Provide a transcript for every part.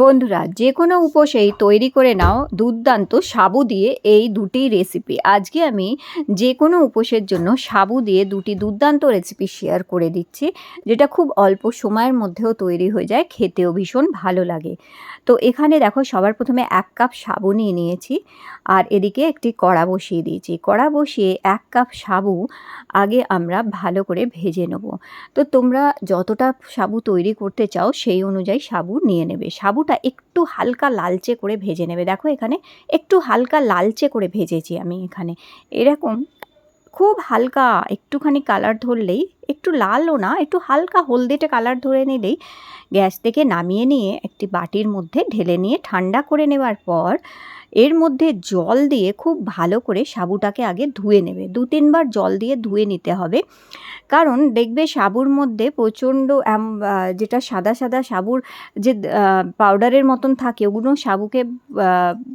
বন্ধুরা যে কোনো উপোসেই তৈরি করে নাও দুর্দান্ত সাবু দিয়ে এই দুটি রেসিপি আজকে আমি যে কোনো উপোসের জন্য সাবু দিয়ে দুটি দুর্দান্ত রেসিপি শেয়ার করে দিচ্ছি, যেটা খুব অল্প সময়ের মধ্যেও তৈরি হয়ে যায়, খেতেও ভীষণ ভালো লাগে। তো এখানে দেখো, সবার প্রথমে এক কাপ সাবু নিয়ে নিয়েছি, আর এদিকে একটি কড়া বসিয়ে দিয়েছি। কড়া বসিয়ে এক কাপ সাবু আগে আমরা ভালো করে ভেজে নেব। তো তোমরা যতটা সাবু তৈরি করতে চাও সেই অনুযায়ী সাবু নিয়ে নেবে। সাবুটা একটু হালকা লালচে করে ভেজে নেবে। দেখো এখানে একটু হালকা লালচে করে ভেজেছি আমি এখানে। এরকম খুব হালকা, একটুখানি কালার ধরলেই একটু লালও না, একটু হালকা হলদেটে কালার ধরে নিলেই গ্যাস থেকে নামিয়ে নিয়ে একটি বাটির মধ্যে ঢেলে নিয়ে ঠান্ডা করে নেওয়ার পর এর মধ্যে জল দিয়ে খুব ভালো করে সাবুটাকে আগে ধুয়ে নেবে। দু তিনবার জল দিয়ে ধুয়ে নিতে হবে। কারণ দেখবে সাবুর মধ্যে প্রচণ্ড যেটা সাদা সাদা সাবুর যে পাউডারের মতন থাকে, ওগুলো সাবুকে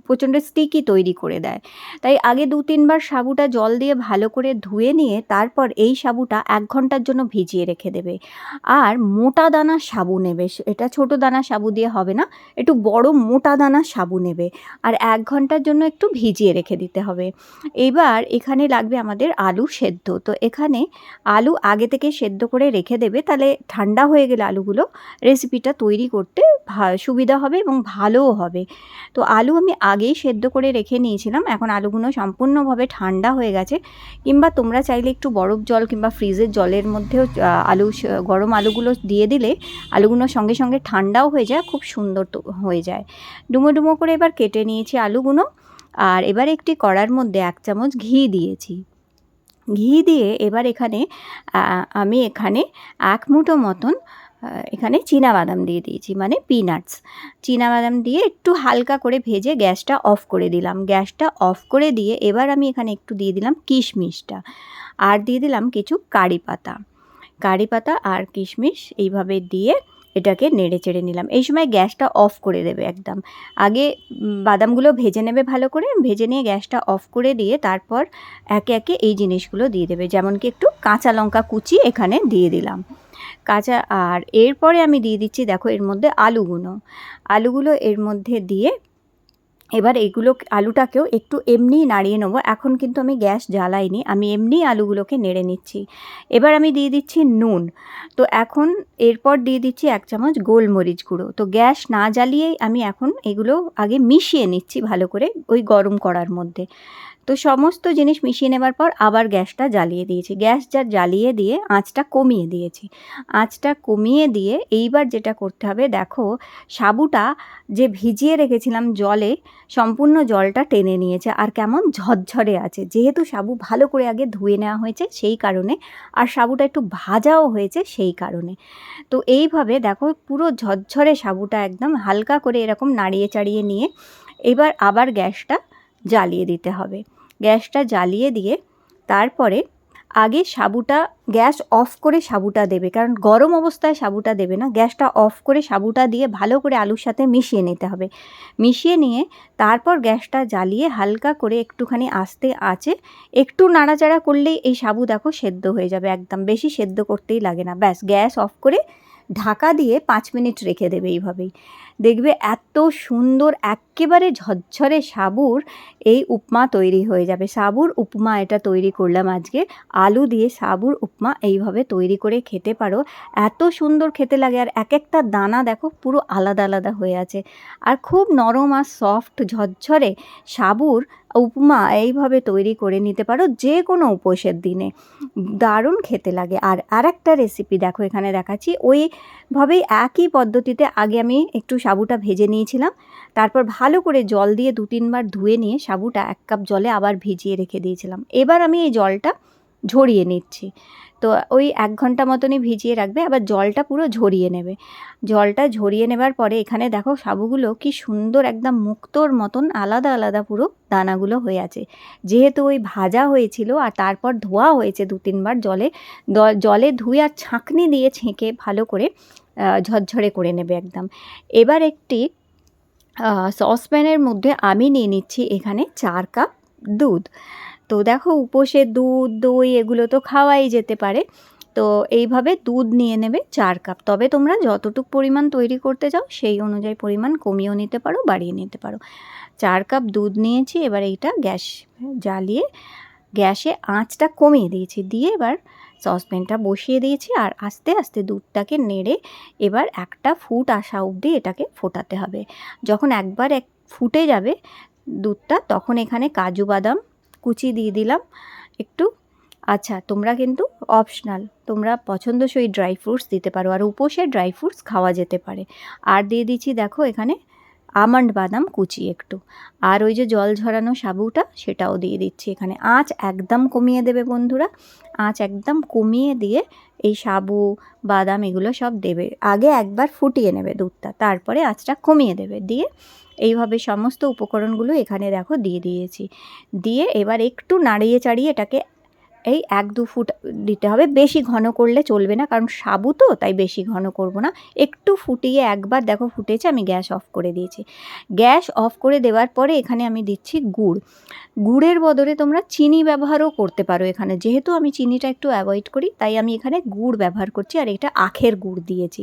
প্রচণ্ড স্টিকি তৈরি করে দেয়। তাই আগে দু তিনবার সাবুটা জল দিয়ে ভালো করে ধুয়ে নিয়ে তারপর এই সাবুটা এক ঘণ্টার জন্য ভিজিয়ে রেখে দেবে। আর মোটা দানা সাবু নেবে। এটা ছোট দানা সাবু দিয়ে হবে না, একটু বড় মোটা দানা সাবু নেবে। আর এক ঘণ্টার জন্য একটু ভিজিয়ে রেখে দিতে হবে। এবার এখানে লাগবে আমাদের আলু সেদ্ধ। তো এখানে আলু আগে থেকে সেদ্ধ করে রেখে দেবে। তাহলে ঠান্ডা হয়ে গেলে আলুগুলো রেসিপিটা তৈরি করতে সুবিধা হবে এবং ভালোও হবে। তো আলু আমি আগেই সেদ্ধ করে রেখে নিয়েছিলাম। এখন আলুগুলো সম্পূর্ণভাবে ঠান্ডা হয়ে গেছে। কিংবা তোমরা চাইলে একটু বরফ জল কিংবা ফ্রিজের জলের মধ্যেও আলু গরম আলুগুলো দিয়ে দিলে আলুগুলো সঙ্গে সঙ্গে ঠান্ডাও হয়ে যায়, খুব সুন্দর হয়ে যায়। ডুমো ডুমো করে এবার কেটে নিয়েছি আলুগুলো। আর এবার একটি কড়ার মধ্যে এক চামচ ঘি দিয়েছি। ঘি দিয়ে এবার এখানে আমি এখানে এক মুঠো মতন এখানে বাদাম দিয়ে দিয়েছি মানে পিনাটস বাদাম দিয়ে একটু হালকা করে ভেজে গ্যাসটা অফ করে দিলাম। গ্যাসটা অফ করে দিয়ে এবার আমি এখানে একটু দিয়ে দিলাম কিশমিশটা। আর দিয়ে দিলাম কিছু কারি পাতা। কারি পাতা আর কিশমিশ এইভাবে দিয়ে এটাকে নেড়ে চেড়ে নিলাম। এই সময় গ্যাসটা অফ করে দেবে একদম। আগে বাদামগুলো ভেজে নেবে ভালো করে, ভেজে নিয়ে গ্যাসটা অফ করে দিয়ে তারপর একে একে এই জিনিসগুলো দিয়ে দেবে। যেমন কি একটু কাঁচা লঙ্কা কুচি এখানে দিয়ে দিলাম। কাঁচা আর এরপরে আমি দিয়ে দিচ্ছি, দেখো এর মধ্যে আলুগুলো। আলুগুলো এর মধ্যে দিয়ে এবার এগুলো, আলুটাকেও একটু এমনিই নাড়িয়ে নেব। এখন কিন্তু আমি গ্যাস জ্বালাইনি, আমি এমনিই আলুগুলোকে নেড়ে নিচ্ছি। এবার আমি দিয়ে দিচ্ছি নুন। তো এখন এরপর দিয়ে দিচ্ছি এক চামচ গোলমরিচ গুঁড়ো। তো গ্যাস না জ্বালিয়েই আমি এখন এগুলো আগে মিশিয়ে নিচ্ছি ভালো করে ওই গরম করার মধ্যে। তো সমস্ত জিনিস মিশিয়ে নেবার পর আবার গ্যাসটা জ্বালিয়ে দিয়েছি। গ্যাস যা জ্বালিয়ে দিয়ে আঁচটা কমিয়ে দিয়েছি। আঁচটা কমিয়ে দিয়ে এইবার যেটা করতে হবে, দেখো, সাবুটা যে ভিজিয়ে রেখেছিলাম জলে, সম্পূর্ণ জলটা টেনে নিয়েছে আর কেমন ঝরঝরে আছে। যেহেতু সাবু ভালো করে আগে ধুয়ে নেওয়া হয়েছে সেই কারণে, আর সাবুটা একটু ভাজাও হয়েছে সেই কারণে। তো এইভাবে দেখো, পুরো ঝরঝরে সাবুটা একদম হালকা করে এরকম নাড়িয়ে চাড়িয়ে নিয়ে এবার আবার গ্যাসটা জ্বালিয়ে দিতে হবে। গ্যাসটা জ্বালিয়ে দিয়ে তারপরে আগে সাবুটা, গ্যাস অফ করে সাবুটা দেবে। কারণ গরম অবস্থায় সাবুটা দেবে না। গ্যাসটা অফ করে সাবুটা দিয়ে ভালো করে আলুর সাথে মিশিয়ে নিতে হবে। মিশিয়ে নিয়ে তারপর গ্যাসটা জ্বালিয়ে হালকা করে একটুখানি আস্তে আছে একটু নাড়াচাড়া করলেই এই সাবু দেখো সেদ্ধ হয়ে যাবে একদম। বেশি সেদ্ধ করতেই লাগে না। ব্যাস, গ্যাস অফ করে ঢাকা দিয়ে পাঁচ মিনিট রেখে দেবে এইভাবেই। দেখবে এত সুন্দর, একেবারে ঝরঝরে সাবুর এই উপমা তৈরি হয়ে যাবে। সাবুর উপমা এটা তৈরি করলাম আজকে। আলু দিয়ে সাবুর উপমা এইভাবে তৈরি করে খেতে পারো। এত সুন্দর খেতে লাগে। আর এক একটা দানা দেখো পুরো আলাদা আলাদা হয়ে আছে। আর খুব নরম আর সফট ঝরঝরে সাবুর উপমা এইভাবে তৈরি করে নিতে পারো যে কোনো উপোসের দিনে। দারুণ খেতে লাগে। আর আর একটা রেসিপি দেখো, এখানে দেখাচ্ছি। ওইভাবেই একই পদ্ধতিতে আগে আমি একটু সাবুটা ভেজে নিয়েছিলাম। তারপর ভালো করে জল দিয়ে দু তিনবার ধুয়ে নিয়ে সাবুটা এক কাপ জলে আবার ভিজিয়ে রেখে দিয়েছিলাম। এবার আমি এই জলটা ঝরিয়ে নিচ্ছি। তো ওই এক ঘণ্টা মতনই ভিজিয়ে রাখবে, আবার জলটা পুরো ঝরিয়ে নেবে। জলটা ঝরিয়ে নেবার পরে এখানে দেখো সাবুগুলো কি সুন্দর একদম মুক্তোর মতন আলাদা আলাদা পুরো দানাগুলো হয়ে আছে। যেহেতু ওই ভাজা হয়েছিল আর তারপর ধোয়া হয়েছে দু তিনবার জলে জলে ধুয়ে আর ছাঁকনি দিয়ে ছেঁকে ভালো করে ঝরঝরে করে নেবে একদম। এবার একটি সসপ্যানের মধ্যে আমি নিয়ে নিচ্ছি এখানে চার কাপ দুধ। তো দেখো উপসে দুধ, দই এগুলো তো খাওয়াই যেতে পারে। তো এইভাবে দুধ নিয়ে নেবে চার কাপ। তবে তোমরা যতটুকু পরিমাণ তৈরি করতে চাও সেই অনুযায়ী পরিমাণ কমিয়েও নিতে পারো, বাড়িয়ে নিতে পারো। চার কাপ দুধ নিয়েছি, এবার এইটা গ্যাস জ্বালিয়ে গ্যাসে আঁচটা কমিয়ে দিয়েছি। দিয়ে এবার সসপ্যানটা বসিয়ে দিয়েছি আর আস্তে আস্তে দুধটাকে নেড়ে এবার একটা ফুট আসা অবধি এটাকে ফোটাতে হবে। যখন একবার এক ফুটে যাবে দুধটা, তখন এখানে কাজু বাদাম কুচি দিয়ে দিলাম একটু। আচ্ছা তোমরা কিন্তু অপশনাল তোমরা পছন্দসই ড্রাই ফ্রুটস দিতে পারো, আর উপোসে ড্রাই ফ্রুটস খাওয়া যেতে পারে। আর দিয়ে দিচ্ছি, দেখো এখানে আমন্ড বাদাম কুচি একটু। আর ওই যে জল ঝরানো সাবুটা সেটাও দিয়ে দিচ্ছি এখানে। আঁচ একদম কমিয়ে দেবে বন্ধুরা। আঁচ একদম কমিয়ে দিয়ে এই সাবু, বাদাম এগুলো সব দেবে। আগে একবার ফুটিয়ে নেবে দুধটা, তারপরে আঁচটা কমিয়ে দেবে। দিয়ে এইভাবে সমস্ত উপকরণগুলো এখানে দেখো দিয়ে দিয়েছি। দিয়ে এবার একটু নাড়িয়ে চাড়িয়ে এটাকে এই এক দু ফুট দিতে হবে। বেশি ঘন করলে চলবে না, কারণ সাবু তো, তাই বেশি ঘন করব না। একটু ফুটিয়ে একবার দেখো ফুটেছে, আমি গ্যাস অফ করে দিয়েছি। গ্যাস অফ করে দেওয়ার পরে এখানে আমি দিচ্ছি গুড়। গুড়ের বদলে তোমরা চিনি ব্যবহারও করতে পারো এখানে। যেহেতু আমি চিনিটা একটু অ্যাভয়েড করি, তাই আমি এখানে গুড় ব্যবহার করছি, আর এটা আখের গুড় দিয়েছি।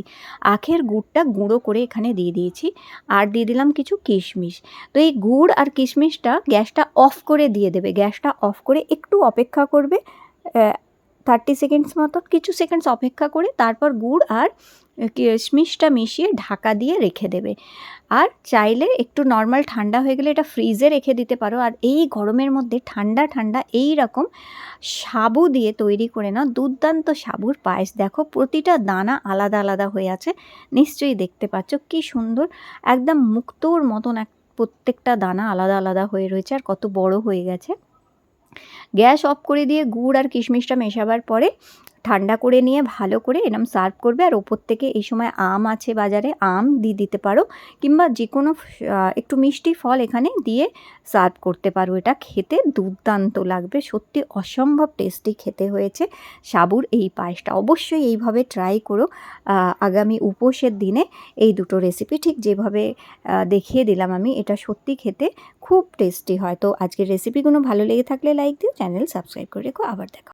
আখের গুড়টা গুঁড়ো করে এখানে দিয়ে দিয়েছি, আর দিয়ে দিলাম কিছু কিশমিশ। তো এই গুড় আর কিশমিশটা গ্যাসটা অফ করে দিয়ে দেবে। গ্যাসটা অফ করে একটু অপেক্ষা করবে থার্টি সেকেন্ডস মতো কিছু সেকেন্ডস অপেক্ষা করে তারপর গুড় আর কিশমিশটা মিশিয়ে ঢাকা দিয়ে রেখে দেবে। আর চাইলে একটু নর্মাল ঠান্ডা হয়ে গেলে এটা ফ্রিজে রেখে দিতে পারো। আর এই গরমের মধ্যে ঠান্ডা ঠান্ডা এই রকম সাবু দিয়ে তৈরি করে নাও। দুর্দান্ত সাবুর পায়েস। দেখো, প্রতিটা দানা আলাদা আলাদা হয়ে আছে। নিশ্চয়ই দেখতে পাচ্ছ কি সুন্দর। একদম মুক্তোর মতন এক প্রত্যেকটা দানা আলাদা আলাদা হয়ে রয়েছে। আর কত বড় হয়ে গেছে। গ্যাস অফ করে দিয়ে গুড় আর কিশমিশটা মেশাবার পরে ঠান্ডা করে নিয়ে ভালো করে এরম সার্ভ করবে। আর ওপর থেকে এই সময় আম আছে বাজারে, আম দিয়ে দিতে পারো কিংবা যে কোনো একটু মিষ্টি ফল এখানে দিয়ে সার্ভ করতে পারো। এটা খেতে দুর্দান্ত লাগবে। সত্যি অসম্ভব টেস্টি খেতে হয়েছে সাবুর এই পায়েসটা। অবশ্যই এইভাবে ট্রাই করো। আগামী উপোসের দিনে এই দুটো রেসিপি ঠিক যেভাবে দেখিয়ে দিলাম আমি। এটা সত্যি খেতে খুব টেস্টি হয়। তো আজকের রেসিপিগুলো ভালো লেগে থাকলে লাইক দিও চ্যানেল সাবস্ক্রাইব করে রেখো আবার দেখো